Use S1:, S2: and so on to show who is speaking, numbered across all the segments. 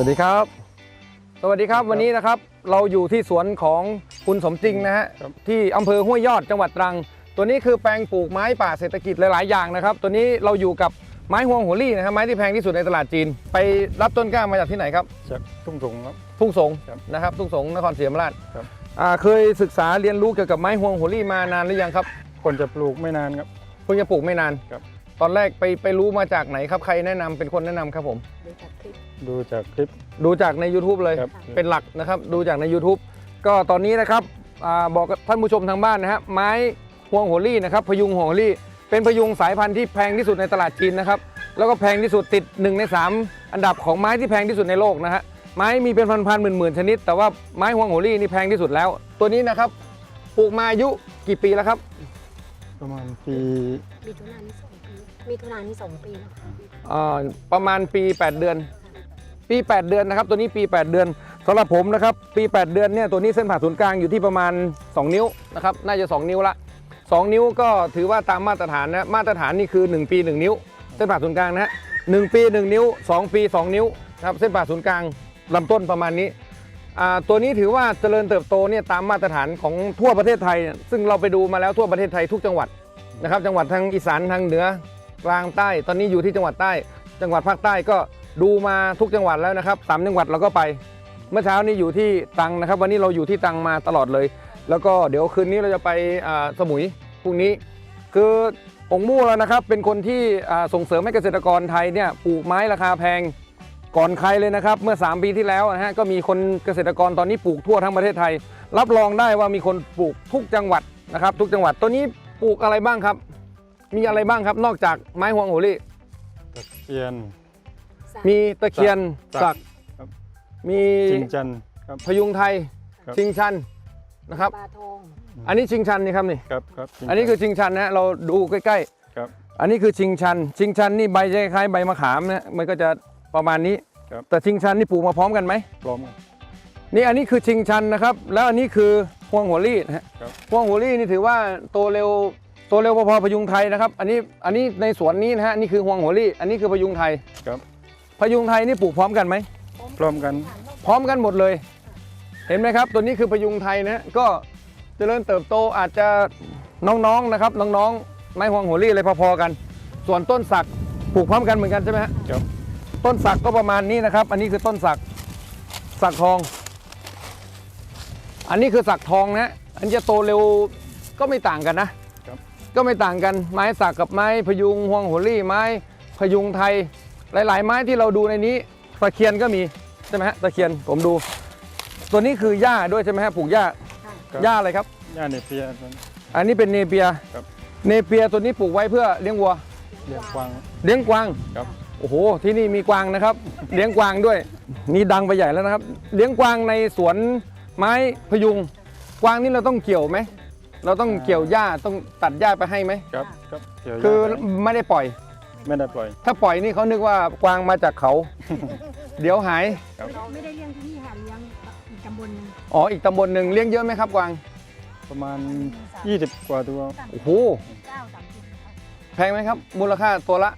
S1: สวัสดีครับ สวัสดีครับวันนี้นะครับเราอยู่ที่สวนของคุณสมจริงนะฮะ
S2: ครับ
S1: ที่อำเภอห้วยยอดจังหวัดตรัง ตัวนี้คือแปลงปลูกไม้ป่าเศรษฐกิจหลาย ๆ อย่างนะครับ ตัวนี้เราอยู่กับไม้ฮวงหัวลี่นะครับไม้ที่แพงที่สุดในตลาดจีน ไปรับต้นกล้ามาจากที่ไหนครับ
S2: จากทุ่งสงครับ
S1: ทุ่งสง
S2: ครับ
S1: นะครับทุ่งสงนครศรีธรรมราช
S2: ครับ
S1: อ่าเคยศึกษาเรียนรู้เกี่ยวกับไม้ฮวงหัวลี่มานานหรือยังครับ
S2: คนจะปลูกไม่นานครับ
S1: เพิ่งจะปลูกไม่นาน
S2: ครับ
S1: ตอนแรกไปไปรู้มาจากไหนครับใครแนะนำเป็นคนแนะนำครับผม
S3: ดูจากคลิป
S2: ดูจากคลิป
S1: ดูจากใน YouTube เลย
S2: ครับ
S1: เป็นหลักนะครับ ดูจากใน YouTube ก็ตอนนี้นะครับอาบอกกับท่านผู้ชมทางบ้านนะฮะไม้พวงหัวลี่นะครับพยุงหัวหัวลี่ เป็นพยุงสายพันธุ์ที่แพงที่สุดในตลาดจีนนะครับ แล้วก็แพงที่สุดติด 1 ใน 3 อันดับของไม้ที่แพงที่สุดในโลกนะฮะไม้มีเป็นพันๆหมื่นๆชนิด แต่ว่าไม้ฮวงหัวลี่นี่แพงที่สุดแล้ว ตัวนี้นะครับปลูกมาอายุกี่ปีแล้วครับ
S2: ประมาณปี
S3: มีทุนานนี่สองปี มีทุนานนี่สองปีแล้วค่ะ
S1: อ่าประมาณปี 8 เดือน ปี 8 เดือนนะครับ ตัวนี้ปี 8 เดือนสำหรับผมนะครับ ปี 8 เดือนเนี่ยตัวนี้เส้นผ่าศูนย์กลางอยู่ที่ประมาณ 2 นิ้วนะครับน่าจะ 2 นิ้วละ 2 นิ้วก็ถือว่าตามมาตรฐานนะมาตรฐานนี่คือ 1 ปี 1 นิ้ว เส้นผ่าศูนย์กลางนะฮะหนึ่งปี 1 นิ้ว 2 ปี 2 นิ้วนะครับเส้นผ่าศูนย์กลางลำต้นประมาณนี้อ่าตัวนี้ถือว่าเจริญเติบโตเนี่ยตามมาตรฐานของทั่วประเทศไทย ซึ่งเราไปดูมาแล้วทั่วประเทศไทยทุกจังหวัดนะครับจังหวัดทางอีสานทางเหนือ กลางใต้ ตอนนี้อยู่ที่จังหวัดใต้ จังหวัดภาคใต้ก็ดูมาทุกจังหวัดแล้วนะครับสามจังหวัดเราก็ไป เมื่อเช้านี้อยู่ที่ตังนะครับ วันนี้เราอยู่ที่ตังมาตลอดเลย แล้วก็เดี๋ยวคืนนี้เราจะไปสมุยพรุ่งนี้ คือองค์มู่แล้วนะครับ เป็นคนที่ส่งเสริมให้เกษตรกรไทยเนี่ยปลูกไม้ราคาแพงก่อนใครเลยนะครับ เมื่อ 3 ปีที่แล้วนะฮะก็มีคนเกษตรกรตอนนี้ปลูกทั่วทั้งประเทศไทย รับรองได้ว่ามีคนปลูกทุกจังหวัดนะครับ ทุกจังหวัดตัวนี้ปลูกอะไรบ้างครับ มีอะไรบ้างครับนอกจากไม้ฮวงโหรี่
S2: ตะเคียน
S1: มีตะเคียน
S2: สั
S1: สัก
S2: กครับ
S1: มี
S2: จิงจันครับ
S1: พยุงไทย
S2: ครับ
S1: ชิงชันนะครับ
S3: ปลาทอง
S1: อันนี้ชิงชันนี่ครับนี่
S2: ครับครับจิงจั
S1: อันนี้คือชิงชันนะฮะเราดูใกล้
S2: ครับ
S1: ๆ อันนี้คือชิงชัน ชิงชันนี่ใบจะคล้ายๆใบมะขามนะมันก็จะประมาณนี้
S2: ครับ
S1: แต่ชิงชันนี่ปลูกมาพร้อมกันไหม
S2: พร้อมกัน
S1: นี่อันนี้คือชิงชันนะครับ แล้วอันนี้คือพวงหัวลี่นะฮะ
S2: ครับ
S1: พวงหัวลี่นี่ถือว่าโตเร็ว โตเร็วพอๆพยุงไทยนะครับ อันนี้อันนี้ในสวนนี้นะฮะนี่คือพวงหัวลี่ อันนี้คือพยุงไทย
S2: ครับ
S1: พยุงไทยนี่ปลูกพร้อมกันไหม
S2: พร้อมกัน
S1: พร้อมกันหมดเลย เห็นไหมครับ ตัวนี้คือพยุงไทยนะฮะก็เจริญเติบโตอาจจะน้องๆนะครับน้องๆไม้ฮวงหัวรี่อะไรพอๆกัน ส่วนต้นสักปลูกพร้อมกันเหมือนกันใช่ไหมฮะ
S2: ครับ
S1: ต้นสักก็ประมาณนี้นะครับ อันนี้คือต้นสักสักทอง อันนี้คือสักทองนะฮะอันนี้จะโตเร็วก็ไม่ต่างกันนะ
S2: ครับ
S1: ก็ไม่ต่างกันไม้สักกับไม้พยุงฮวงหัวรี่ไม้พยุงไทย หลาย ๆ ไม้ที่เราดูในนี้ตะเคียนก็มีใช่ไหมฮะตะเคียนผมดู ตัวนี้คือหญ้าด้วยใช่ไหมฮะปลูกหญ้า
S2: ครับ
S1: หญ้าอะไรครับ
S2: ย่าเนเปียตอน
S1: อันนี้เป็นเนเปีย
S2: ครับ
S1: เนเปียตัวนี้ปลูกไว้เพื่อเลี้ยงวัว
S2: เรียกกวาง
S1: เลี้ยงกวาง
S2: ครับ
S1: โอ้โห ที่นี่มีกวางนะครับ เลี้ยงกวางด้วย นี่ดังไปใหญ่แล้วนะครับ เลี้ยงกวางในสวนไม้พยุง กวางนี่เราต้องเกี่ยวไหม เราต้องเกี่ยวหญ้าต้องตัดหญ้าไปให้ไหม
S2: ครับครับเกี่ยว
S1: คือ
S2: หญ้าไป
S1: ไม่ได้ปล่อย
S2: ไม่ได้ปล่อย
S1: ถ้าปล่อยนี่เขานึกว่ากวางมาจากเขา เดี๋ยวหาย
S3: ไม่ได้เลี้ยงที่นี่ค่ะเลี้ยงอีกตำบลหนึง
S1: อ๋ออีกตำบลหนึ่งเลี้ยงเยอะไหมครับกวาง
S2: ประมาณ 20 กว่าตัว
S1: โอ้โห
S3: เก้าสามสิบค่ะ
S1: แพงไหมครับ มูลค่าตัวละ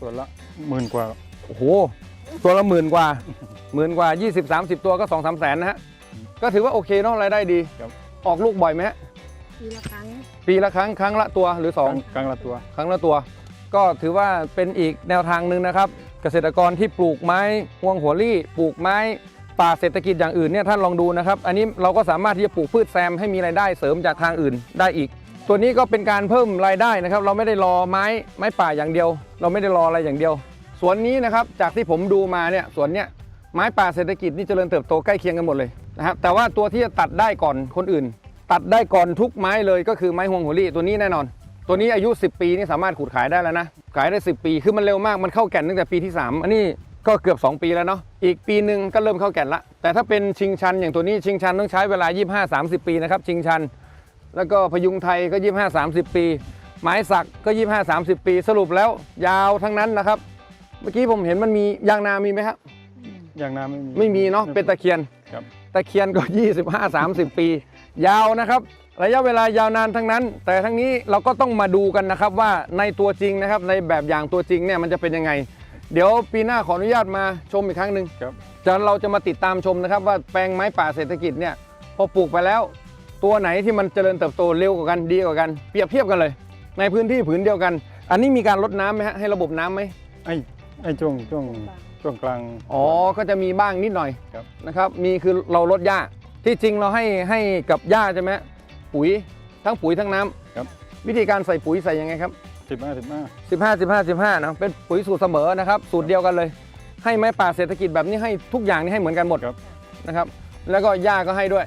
S2: ตัวละหมื่นกว่า
S1: โอ้โหตัวละหมื่นกว่าหมื่นกว่า 20 30 ตัวก็2 3แสนนะฮะก็ถือว่าโอเคเนาะรายได้ดี
S2: ครับ
S1: ออกลูกบ่อยไหมฮะ
S3: ปีละครั้ง
S1: ปีละครั้งครั้งละตัวหรือ
S2: กลาง
S1: 2
S2: กลางละตัว
S1: ครั้งละตัว ก็ถือว่าเป็นอีกแนวทางหนึ่งนะครับ เกษตรกรที่ปลูกไม้ห่วงหัวลี่ ปลูกไม้ป่าเศรษฐกิจอย่างอื่นเนี่ยท่านลองดูนะครับ อันนี้เราก็สามารถที่จะปลูกพืชแซมให้มีรายได้เสริมจากทางอื่นได้อีก ตัวนี้ก็เป็นการเพิ่มรายได้นะครับ เราไม่ได้รอไม้ไม้ป่าอย่างเดียว เราไม่ได้รออะไรอย่างเดียวสวนนี้นะครับจากที่ผมดูมาเนี่ยสวนเนี้ยไม้ป่าเศรษฐกิจนี่เจริญเติบโตใกล้เคียงกันหมดเลยนะครับแต่ว่าตัวที่จะตัดได้ก่อนคนอื่น ตัดได้ก่อนทุกไม้เลยก็คือไม้ห่วงหัวลี่ตัวนี้แน่นอน ตัวนี้อายุ 10 ปีนี่สามารถขูดขายได้แล้วนะ ขายได้ 10 ปีคือมันเร็วมากมันเข้าแก่นตั้งแต่ปีที่ 3 อันนี้ก็เกือบ 2 ปีแล้วเนาะอีกปีหนึ่งก็เริ่มเข้าแก่นละ แต่ถ้าเป็นชิงชันอย่างตัวนี้ชิงชันต้องใช้เวลา 25-30 ปีนะครับชิงชัน แล้วก็พยุงไทยก็ 25-30 ปี ไม้สักก็ 25-30 ปี สรุปแล้วยาวทั้งนั้นนะครับ เมื่อกี้ผมเห็นมันมียางนามีไหมครับ
S2: อย่างน้ำไม่มี
S1: ไม่มีเนาะเป็นตะเคียน
S2: ครับ
S1: ตะเคียนก็ 25 30 ปี ยาวนะครับ ระยะเวลายาวนานทั้งนั้น แต่ทั้งนี้เราก็ต้องมาดูกันนะครับว่าในตัวจริงนะครับในแบบอย่างตัวจริงเนี่ยมันจะเป็นยังไง เดี๋ยวปีหน้าขออนุญาตมาชมอีกครั้งหนึ่ง
S2: ครับ
S1: จะเราจะมาติดตามชมนะครับว่าแปลงไม้ป่าเศรษฐกิจเนี่ยพอปลูกไปแล้ว ตัวไหนที่มันเจริญเติบโตเร็วกว่ากันดีกว่ากัน เปรียบเทียบกันเลย ในพื้นที่ผืนเดียวกัน อันนี้มีการลดน้ำไหมฮะให้ระบบน้ำไหม
S2: ไอ้ไอ้ช่วงช่วงช่วงกลาง
S1: อ๋อก็จะมีบ้างนิดหน่อย
S2: ครับ
S1: นะครับมีคือเราลดหญ้า ที่จริงเราให้ให้กับหญ้าใช่ไหมปุ๋ยทั้งปุ๋ยทั้งน้ำ
S2: ครับ
S1: วิธีการใส่ปุ๋ยใส่ยังไงครับ
S2: สิบห้าสิบห้า
S1: 15 15 15นะเป็นปุ๋ยสูตรเสมอนะครับ สูตรเดียวกันเลย ให้ไม้ป่าเศรษฐกิจแบบนี้ให้ทุกอย่างนี่ให้เหมือนกันหมด
S2: ครับ
S1: นะครับ แล้วก็หญ้าก็ให้ด้วย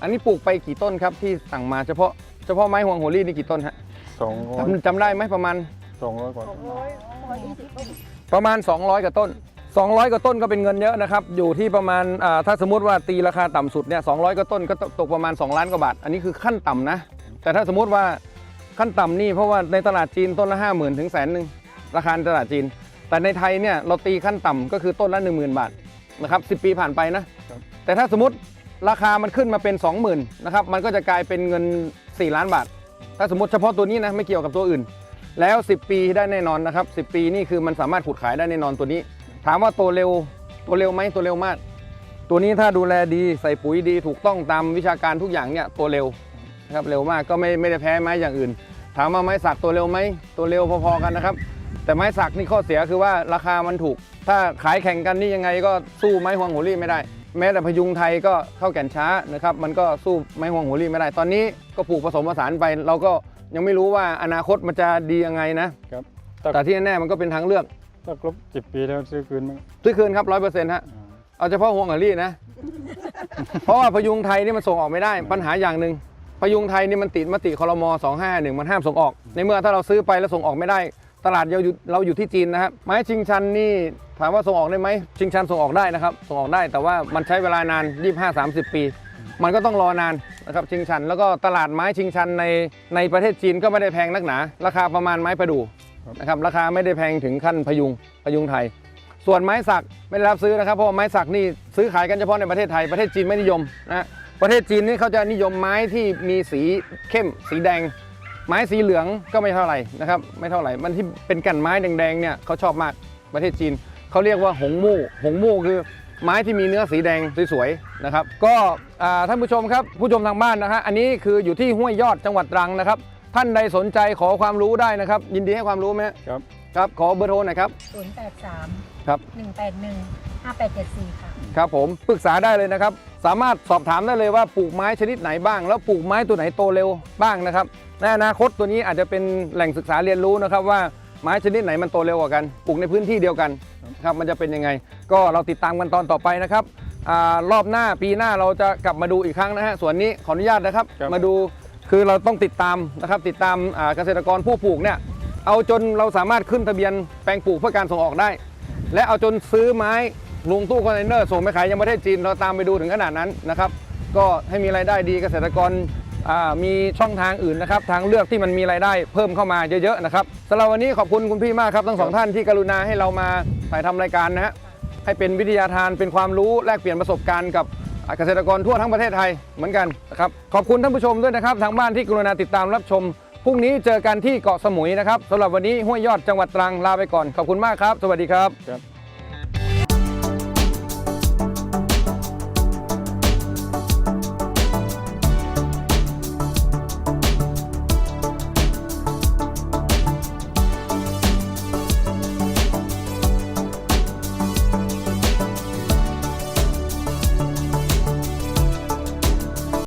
S1: อันนี้ปลูกไปกี่ต้นครับที่สั่งมาเฉพาะเฉพาะไม้ห่วงโหรี่นี่กี่ต้นฮะ
S2: สองร้อย
S1: จำจำได้ไหมประมาณ
S2: สองร้อยกว่า
S1: ประมาณ 200กว่าต้น 200กว่าต้นก็เป็นเงินเยอะนะครับ อยู่ที่ประมาณอ่าถ้าสมมติว่าตีราคาต่ำสุดเนี่ย200กว่าต้นก็ตกประมาณ 2 ล้านกว่าบาท อันนี้คือขั้นต่ำนะ แต่ถ้าสมมติว่าขั้นต่ำนี่เพราะว่าในตลาดจีนต้นละ 5 0,000 ถึงแสนหนึ่งราคาในตลาดจีน แต่ในไทยเนี่ยเราตีขั้นต่ำก็คือต้นละ 10,000 บาทนะครับ10 ปีผ่านไปนะ
S2: ครับ
S1: แต่ถ้าสมมติราคามันขึ้นมาเป็น 20,000นะครับมันก็จะกลายเป็นเงิน 4 ล้านบาท ถ้าสมมติเฉพาะตัวนี้นะไม่เกี่ยวกับตัวอื่น แล้ว 10 ปีได้แน่นอนนะครับ10 ปีนี่คือมันสามารถขุดขายได้แน่นอนตัวนี้ ถามว่าโตเร็วโตเร็วไหมโตเร็วมาก ตัวนี้ถ้าดูแลดีใส่ปุ๋ยดีถูกต้องตามวิชาการทุกอย่างเนี่ยโตเร็วนะครับเร็วมากก็ไม่ไม่ได้แพ้ไม้อย่างอื่น ถามว่าไม้สักตัวเร็วไหมตัวเร็วพอๆกันนะครับ แต่ไม้สักนี่ข้อเสียคือว่าราคามันถูก ถ้าขายแข่งกันนี่ยังไงก็สู้ไม้ฮวงโหรี่ไม่ได้ แม้แต่พยุงไทยก็เข้าแก่นช้านะครับมันก็สู้ไม้ฮวงโหรี่ไม่ได้ ตอนนี้ก็ปลูกผสมผสานไป เราก็ยังไม่รู้ว่าอนาคตมันจะดียังไงนะ
S2: ครับถ้า
S1: แต่ที่แน่ๆมันก็เป็นทางเลือก
S2: ถ้าครบสิบปีแล้วซื้อคืนมั้ง
S1: ซื้อคืนครับร้อยเปอร์เซ็นต์ฮะ
S2: อ่า
S1: เอาเฉพาะฮวงโหรี่นะ เพราะว่าพยุงไทยนี่มันส่งออกไม่ได้ ปัญหาอย่างหนึ่งพยุงไทยนี่มันติดมติครม251 มันห้ามส่งออก ในเมื่อถ้าเราซื้อไปแล้วส่งออกไม่ได้ ตลาดเราอยู่เราอยู่ที่จีนนะครับไม้ชิงชันนี่ถามว่าส่งออกได้ไหมชิงชันส่งออกได้นะครับส่งออกได้แต่ว่ามันใช้เวลานาน 25-30 ปี มันก็ต้องรอนานนะครับชิงชัน แล้วก็ตลาดไม้ชิงชันในในประเทศจีนก็ไม่ได้แพงนักหนา ราคาประมาณไม้ประดู่ นะครับราคาไม่ได้แพงถึงขั้นพยุงพยุงไทย ส่วนไม้สักไม่ได้รับซื้อนะครับเพราะว่าไม้สักนี่ซื้อขายกันเฉพาะในประเทศไทยประเทศจีนไม่นิยมนะประเทศจีนนี่เขาจะนิยมไม้ที่มีสีเข้ม สีแดง ไม้สีเหลืองก็ไม่เท่าไหร่นะครับไม่เท่าไหร่ มันที่เป็นแก่นไม้แดงๆเนี่ยเขาชอบมากประเทศจีนเขาเรียกว่าหงมู่หงมู่คือไม้ที่มีเนื้อสีแดงสวยๆนะครับ ก็ท่านผู้ชมครับผู้ชมทางบ้านนะฮะอันนี้คืออยู่ที่ห้วยยอดจังหวัดตรังนะครับ ท่านใดสนใจขอความรู้ได้นะครับ ยินดีให้ความรู้ไหม
S2: ครับ
S1: ครับ ขอเบอร์โทรหน่อยครับ
S3: ศูนย์แปดสาม
S1: ครับ
S3: หนึ่งแปดหนึ่งห้าแปดเจ็ดสี่ค่ะ
S1: ครับผมปรึกษาได้เลยนะครับ สามารถสอบถามได้เลยว่าปลูกไม้ชนิดไหนบ้าง แล้วปลูกไม้ตัวไหนโตเร็วบ้างนะครับในอนาคตตัวนี้อาจจะเป็นแหล่งศึกษาเรียนรู้นะครับว่าไม้ชนิดไหนมันโตเร็วกว่ากันปลูกในพื้นที่เดียวกันครับมันจะเป็นยังไง ก็เราติดตามกันตอนต่อไปนะครับอารอบหน้าปีหน้าเราจะกลับมาดูอีกครั้งนะฮะส่วนนี้ขออนุญาตนะครับ
S2: ครับ
S1: มาดู คือเราต้องติดตามนะครับติดตามเกษตรกรผู้ปลูกเนี่ยเอาจนเราสามารถขึ้นทะเบียนแปลงปลูกเพื่อการส่งออกได้ และเอาจนซื้อไม้ลงตู้คอนเทนเนอร์ส่งไปขายยังประเทศจีนเราตามไปดูถึงขนาดนั้นนะครับ ก็ให้มีรายได้ดีเกษตรกรมีช่องทางอื่นนะครับ ทางเลือกที่มันมีรายได้เพิ่มเข้ามาเยอะๆนะครับสำหรับวันนี้ขอบคุณคุณพี่มากครับทั้งสองท่านที่กรุณาให้เรามาถ่ายทำรายการนะฮะให้เป็นวิทยาทานเป็นความรู้แลกเปลี่ยนประสบการณ์กับ เกษตรกรทั่วทั้งประเทศไทยเหมือนกันนะครับขอบคุณท่านผู้ชมด้วยนะครับ ทางบ้านที่กรุณาติดตามรับชมพรุ่งนี้เจอกันที่เกาะสมุยนะครับสำหรับวันนี้ห้วยยอดจังหวัดตรังลาไปก่อนขอบคุณมากครับ สวัสดีครับ
S2: ครับ